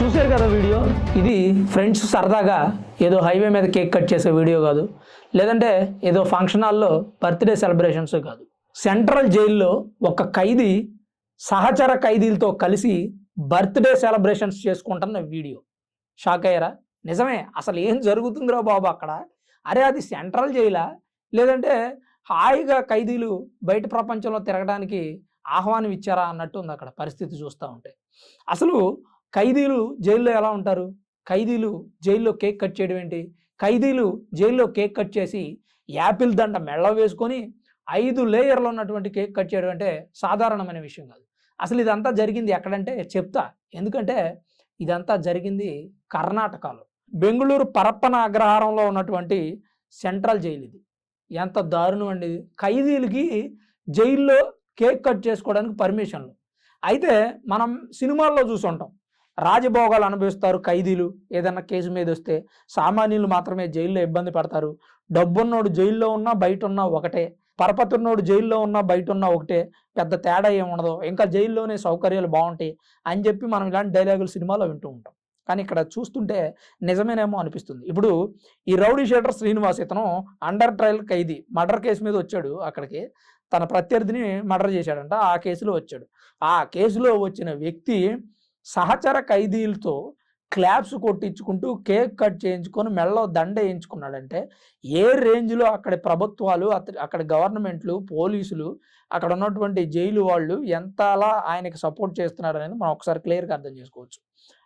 చూశారు కదా వీడియో? ఇది ఫ్రెండ్స్ సరదాగా ఏదో హైవే మీద కేక్ కట్ చేసే వీడియో కాదు. లేదంటే ఏదో ఫంక్షన్ హాల్లో బర్త్డే సెలబ్రేషన్స్ కాదు. సెంట్రల్ జైల్లో ఒక ఖైదీ సహచర ఖైదీలతో కలిసి బర్త్డే సెలబ్రేషన్స్ చేసుకుంటున్న వీడియో. షాక్ అయ్యారా? నిజమే అసలు ఏం జరుగుతుందిరా బాబు అక్కడ? అరే అది సెంట్రల్ జైలా? లేదంటే హాయిగా ఖైదీలు బయట ప్రపంచంలో తిరగడానికి ఆహ్వానం ఇచ్చారా అన్నట్టు ఉంది అక్కడ పరిస్థితి చూస్తూ ఉంటే. అసలు ఖైదీలు జైల్లో ఎలా ఉంటారు? ఖైదీలు జైల్లో కేక్ కట్ చేయడం ఏంటి? ఖైదీలు జైల్లో కేక్ కట్ చేసి యాపిల్ దండ మెళ్ళ వేసుకొని ఐదు లేయర్లో ఉన్నటువంటి కేక్ కట్ చేయడం అంటే సాధారణమైన విషయం కాదు. అసలు ఇదంతా జరిగింది ఎక్కడంటే చెప్తా. ఎందుకంటే ఇదంతా జరిగింది కర్ణాటకలో. బెంగళూరు పరప్పన అగ్రహారంలో ఉన్నటువంటి సెంట్రల్ జైలు ఇది. ఎంత దారుణం అండి ఇది. ఖైదీలకి జైల్లో కేక్ కట్ చేసుకోవడానికి పర్మిషన్లు. అయితే మనం సినిమాల్లో చూసుంటాం. రాజభోగాలు అనుభవిస్తారు ఖైదీలు. ఏదన్నా కేసు మీద వస్తే సామాన్యులు మాత్రమే జైల్లో ఇబ్బంది పడతారు. డబ్బున్నోడు జైల్లో ఉన్నా బయట ఉన్నా ఒకటే. పరపతున్నోడు జైల్లో ఉన్నా బయట ఉన్నా ఒకటే. పెద్ద తేడా ఏమి ఉండదు. ఇంకా జైల్లోనే సౌకర్యాలు బాగుంటాయి అని చెప్పి మనం ఇలాంటి డైలాగులు సినిమాలో వింటూ ఉంటాం. కానీ ఇక్కడ చూస్తుంటే నిజమేనేమో అనిపిస్తుంది. ఇప్పుడు ఈ రౌడీ షేటర్ శ్రీనివాస్ ఇతను అండర్ ట్రయల్ ఖైదీ. మర్డర్ కేసు మీద వచ్చాడు అక్కడికి. తన ప్రత్యర్థిని మర్డర్ చేశాడంట. ఆ కేసులో వచ్చాడు. ఆ కేసులో వచ్చిన వ్యక్తి సహచర ఖైదీలతో క్లాప్స్ కొట్టించుకుంటూ కేక్ కట్ చేయించుకొని మెడలో దండ వేయించుకున్నాడంటే ఏ రేంజ్లో అక్కడి ప్రభుత్వాలు అత- అక్కడ గవర్నమెంట్లు పోలీసులు అక్కడ ఉన్నటువంటి జైలు వాళ్ళు ఎంత అలా ఆయనకి సపోర్ట్ చేస్తున్నారు అనేది మనం ఒకసారి క్లియర్గా అర్థం చేసుకోవచ్చు.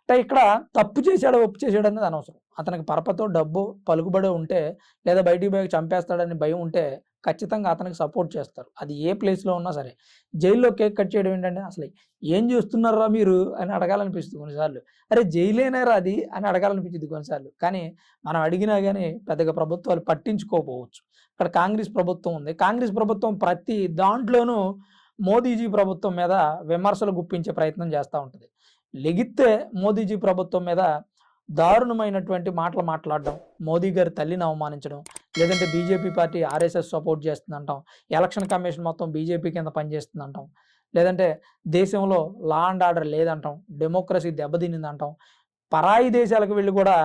అంటే ఇక్కడ తప్పు చేశాడో ఒప్పు చేశాడు అనేది అనవసరం. అతనికి పరపతో డబ్బు పలుకుబడి ఉంటే లేదా బయటికి పోయి చంపేస్తాడని భయం ఉంటే ఖచ్చితంగా అతనికి సపోర్ట్ చేస్తారు. అది ఏ ప్లేస్లో ఉన్నా సరే. జైల్లో కేక్ కట్ చేయడం ఏంటంటే అసలు ఏం చేస్తున్నారా మీరు అని అడగాలనిపిస్తుంది కొన్నిసార్లు. అరే జైలేనారా అది అని అడగాలనిపించింది కొన్నిసార్లు. కానీ మనం అడిగినా కానీ పెద్దగా ప్రభుత్వాలు పట్టించుకోకపోవచ్చు. ఇక్కడ కాంగ్రెస్ ప్రభుత్వం ఉంది. కాంగ్రెస్ ప్రభుత్వం ప్రతి దాంట్లోనూ మోదీజీ ప్రభుత్వం మీద విమర్శలు గుప్పించే ప్రయత్నం చేస్తూ ఉంటుంది. లెగిత్తే మోదీజీ ప్రభుత్వం మీద దారుణమైనటువంటి మాటలు మాట్లాడడం మోదీ గారి తల్లిని అవమానించడం లేదంటే బీజేపీ పార్టీ ఆర్ఎస్ఎస్ సపోర్ట్ చేస్తుందంటాం. ఎలక్షన్ కమిషన్ మొత్తం బీజేపీ కింద పనిచేస్తుంది అంటాం లేదంటే దేశంలో లా అండ్ ఆర్డర్ లేదంటాం. డెమోక్రసీ దెబ్బతినిందంటాం పరాయి దేశాలకు వెళ్ళి కూడా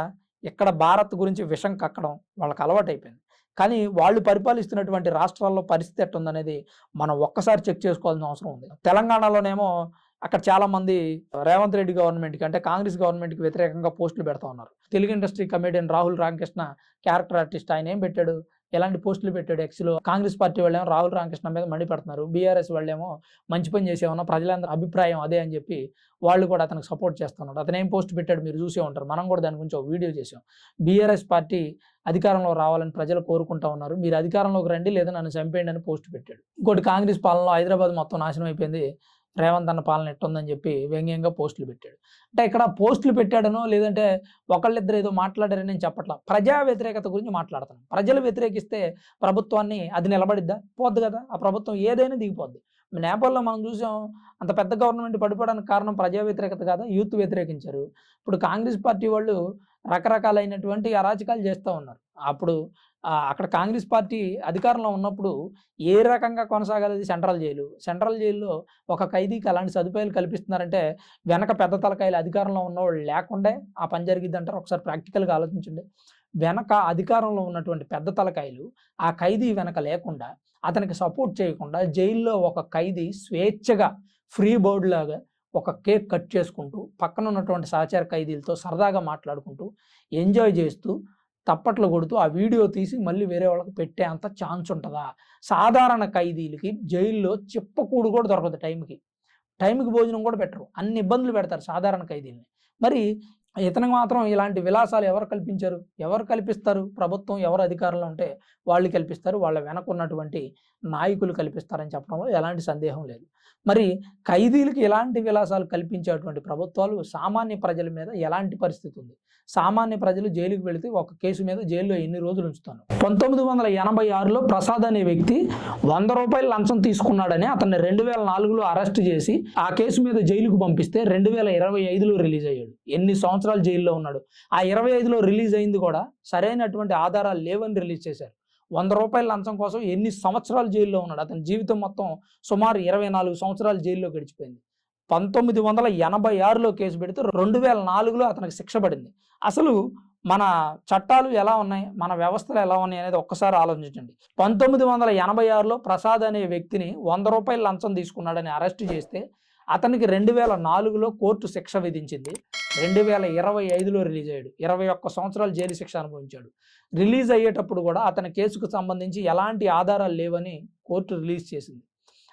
ఇక్కడ భారత్ గురించి విషం కక్కడం వాళ్ళకి అలవాటు అయిపోయింది కానీ వాళ్ళు పరిపాలిస్తున్నటువంటి రాష్ట్రాల్లో పరిస్థితి ఎట్టుందనేది మనం ఒక్కసారి చెక్ చేసుకోవాల్సిన అవసరం ఉంది. తెలంగాణలోనేమో అక్కడ చాలా మంది రేవంత్ రెడ్డి గవర్నమెంట్కి అంటే కాంగ్రెస్ గవర్నమెంట్కి వ్యతిరేకంగా పోస్టులు పెడతా ఉన్నారు. Telugu industry comedian Rahul Ramakrishna character artist ఆయన ఏం పెట్టాడు? ఎలాంటి పోస్టులు పెట్టాడు ఎక్స్లో కాంగ్రెస్ పార్టీ వాళ్ళేమో రాహుల్ రామకృష్ణ మీద మండిపెడుతున్నారు బీఆర్ఎస్ వాళ్ళేమో మంచి పని చేసేమన్నా ప్రజలందరి అభిప్రాయం అదే అని చెప్పి వాళ్ళు కూడా అతనికి సపోర్ట్ చేస్తున్నారు. అతను ఏం పోస్ట్ పెట్టాడు మీరు చూసే ఉంటారు. మనం కూడా దాని గురించి ఒక వీడియో చేసాం. బీఆర్ఎస్ పార్టీ అధికారంలో రావాలని ప్రజలు కోరుకుంటా ఉన్నారు. మీరు అధికారంలోకి రండి లేదా నన్ను చంపేయండి అని పోస్ట్ పెట్టాడు. ఇంకోటి కాంగ్రెస్ పాలనలో హైదరాబాద్ మొత్తం నాశనం అయిపోయింది. రేవంత్ అన్న పాలన ఎట్టుందని చెప్పి వ్యంగ్యంగా పోస్టులు పెట్టాడు. అంటే ఇక్కడ పోస్టులు పెట్టాడనో లేదంటే ఒకళ్ళిద్దరు ఏదో మాట్లాడారని నేను చెప్పట్లా. ప్రజా వ్యతిరేకత గురించి మాట్లాడుతున్నాను ప్రజలు వ్యతిరేకిస్తే ప్రభుత్వాన్ని అది నిలబడిద్దా? పోద్ది కదా. ఆ ప్రభుత్వం ఏదైనా దిగిపోద్ది. నేపాల్లో మనం చూసాం అంత పెద్ద గవర్నమెంట్ పడిపోవడానికి కారణం ప్రజా వ్యతిరేకత కాదా? యూత్ వ్యతిరేకించారు. ఇప్పుడు కాంగ్రెస్ పార్టీ వాళ్ళు రకరకాలైనటువంటి అరాచకాలు చేస్తూ ఉన్నారు. అప్పుడు అక్కడ కాంగ్రెస్ పార్టీ అధికారంలో ఉన్నప్పుడు ఏ రకంగా కొనసాగలేదు సెంట్రల్ జైలు? సెంట్రల్ జైల్లో ఒక ఖైదీకి అలాంటి సదుపాయాలు కల్పిస్తున్నారంటే వెనక పెద్ద తలకాయలు అధికారంలో ఉన్నవాళ్ళు లేకుండే ఆ పని జరిగిద్ది అంటారు ఒకసారి ప్రాక్టికల్గా ఆలోచించండి. వెనక అధికారంలో ఉన్నటువంటి పెద్ద తలకాయలు ఆ ఖైదీ వెనక లేకుండా అతనికి సపోర్ట్ చేయకుండా జైల్లో ఒక ఖైదీ స్వేచ్ఛగా ఫ్రీ బోర్డ్ లాగా ఒక కేక్ కట్ చేసుకుంటూ పక్కన ఉన్నటువంటి సహచార ఖైదీలతో సరదాగా మాట్లాడుకుంటూ ఎంజాయ్ చేస్తూ తప్పట్లు కొడుతూ ఆ వీడియో తీసి మళ్ళీ వేరే వాళ్ళకి పెట్టే అంత ఛాన్స్ ఉంటుందా? సాధారణ ఖైదీలకి జైల్లో చెప్పకూడు కూడా దొరకదు టైంకి. టైంకి భోజనం కూడా పెట్టరు. అన్ని ఇబ్బందులు పెడతారు సాధారణ ఖైదీల్ని. మరి ఇతనికి మాత్రం ఇలాంటి విలాసాలు ఎవరు కల్పించారు? ఎవరు కల్పిస్తారు? ప్రభుత్వం ఎవరు అధికారంలో ఉంటే వాళ్ళు కల్పిస్తారు. వాళ్ళ వెనక ఉన్నటువంటి నాయకులు కల్పిస్తారని చెప్పడంలో ఎలాంటి సందేహం లేదు. మరి ఖైదీలకి ఎలాంటి విలాసాలు కల్పించేటువంటి ప్రభుత్వాలు సామాన్య ప్రజల మీద ఎలాంటి పరిస్థితి ఉంది? సామాన్య ప్రజలు జైలుకు వెళితే ఒక కేసు మీద జైల్లో ఎన్ని రోజులు ఉంచుతాను? పంతొమ్మిది వందల ఎనభై ఆరులో ప్రసాద్ అనే వ్యక్తి వంద రూపాయల లంచం తీసుకున్నాడని అతన్ని రెండు వేల నాలుగులో అరెస్ట్ చేసి ఆ కేసు మీద జైలుకు పంపిస్తే రెండు వేల ఇరవై ఐదులో రిలీజ్ అయ్యాడు. ఎన్ని సంవత్సరాలు జైల్లో ఉన్నాడు. ఆ ఇరవై ఐదులో రిలీజ్ అయింది కూడా సరైనటువంటి ఆధారాలు లేవని రిలీజ్ చేశారు. వంద రూపాయల లంచం కోసం ఎన్ని సంవత్సరాలు జైల్లో ఉన్నాడు. అతని జీవితం మొత్తం సుమారు ఇరవై నాలుగు సంవత్సరాలు జైల్లో గడిచిపోయింది. పంతొమ్మిది వందల ఎనభై ఆరులో కేసు పెడితే రెండు వేల నాలుగులో అతనికి శిక్ష పడింది. అసలు మన చట్టాలు ఎలా ఉన్నాయి? మన వ్యవస్థలు ఎలా ఉన్నాయి అనేది ఒక్కసారి ఆలోచించండి. పంతొమ్మిది వందల ఎనభై ఆరులో ప్రసాద్ అనే వ్యక్తిని వంద రూపాయల లంచం తీసుకున్నాడని అరెస్ట్ చేస్తే అతనికి రెండు వేల నాలుగులో కోర్టు శిక్ష విధించింది. రెండు వేల ఇరవై ఐదులో రిలీజ్ అయ్యాడు. ఇరవై ఒక్క సంవత్సరాలు జైలు శిక్ష అనుభవించాడు. రిలీజ్ అయ్యేటప్పుడు కూడా అతని కేసుకు సంబంధించి ఎలాంటి ఆధారాలు లేవని కోర్టు రిలీజ్ చేసింది.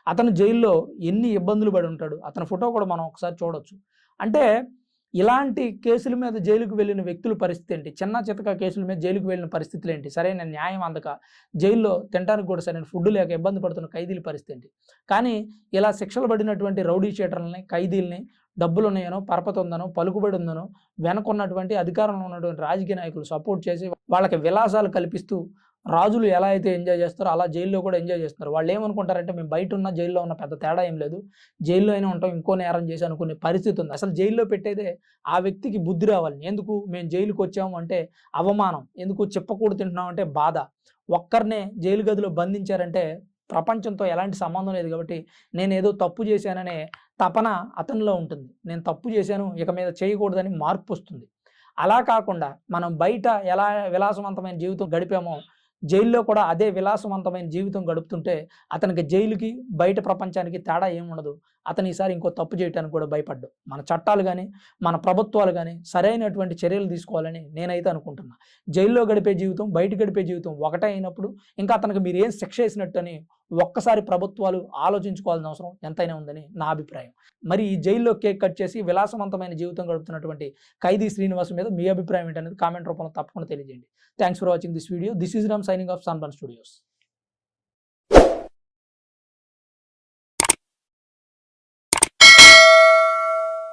అతను జైల్లో ఎన్ని ఇబ్బందులు పడి ఉంటాడు అతని ఫోటో కూడా మనం ఒకసారి చూడొచ్చు. అంటే ఇలాంటి కేసుల మీద జైలుకు వెళ్ళిన వ్యక్తుల పరిస్థితి ఏంటి? చిన్న చితక కేసుల మీద జైలుకు వెళ్ళిన పరిస్థితులు ఏంటి? సరైన న్యాయం అందక జైల్లో తినడానికి కూడా సరైన ఫుడ్ లేక ఇబ్బంది పడుతున్న ఖైదీల పరిస్థితి ఏంటి? కానీ ఇలా శిక్షలు పడినటువంటి రౌడీ షీటర్లని ఖైదీల్ని డబ్బులు ఉన్నాయనో పరపతి ఉందనో పలుకుబడి ఉందనో వెనకున్నటువంటి అధికారంలో ఉన్నటువంటి రాజకీయ నాయకులు సపోర్ట్ చేసి వాళ్ళకి విలాసాలు కల్పిస్తూ రాజులు ఎలా అయితే ఎంజాయ్ చేస్తారో అలా జైల్లో కూడా ఎంజాయ్ చేస్తారు వాళ్ళు ఏమనుకుంటారంటే మేము బయట ఉన్న జైల్లో ఉన్న పెద్ద తేడా ఏం లేదు. జైల్లో అయినా ఉంటాం ఇంకో నేరం చేసి అనుకునే పరిస్థితి ఉంది. అసలు జైల్లో పెట్టేదే ఆ వ్యక్తికి బుద్ధి రావాలి. ఎందుకు మేము జైలుకి వచ్చాము అంటే అవమానం. ఎందుకు చెప్పకూడదు తింటున్నాం అంటే బాధ. ఒక్కరినే జైలు గదిలో బంధించారంటే ప్రపంచంతో ఎలాంటి సంబంధం లేదు కాబట్టి నేను ఏదో తప్పు చేశాననే తపన అతనిలో ఉంటుంది. నేను తప్పు చేశాను ఇక మీద చేయకూడదని మార్పు వస్తుంది. అలా కాకుండా మనం బయట ఎలా విలాసవంతమైన జీవితం గడిపామో జైల్లో కూడా అదే విలాసవంతమైన జీవితం గడుపుతుంటే అతనికి జైలుకి బయట ప్రపంచానికి తేడా ఏముండదు అతను ఈసారి ఇంకో తప్పు చేయడానికి కూడా భయపడ్డు. మన చట్టాలు కానీ మన ప్రభుత్వాలు కానీ సరైనటువంటి చర్యలు తీసుకోవాలని నేనైతే అనుకుంటున్నా. జైల్లో గడిపే జీవితం బయట గడిపే జీవితం ఒకటే అయినప్పుడు ఇంకా అతనికి మీరు ఏం శిక్ష వేసినట్టు అని ఒక్కసారి ప్రభుత్వాలు ఆలోచించుకోవాల్సిన అవసరం ఎంతైనా ఉందని నా అభిప్రాయం. మరి ఈ జైల్లో కేక్ కట్ చేసి విలాసవంతమైన జీవితం గడుపుతున్నటువంటి ఖైదీ శ్రీనివాస్ మీద మీ అభిప్రాయం ఏంటనేది కామెంట్ రూపంలో తప్పకుండా తెలియజేయండి. Thanks for watching this video this is Ram signing off Sunban studios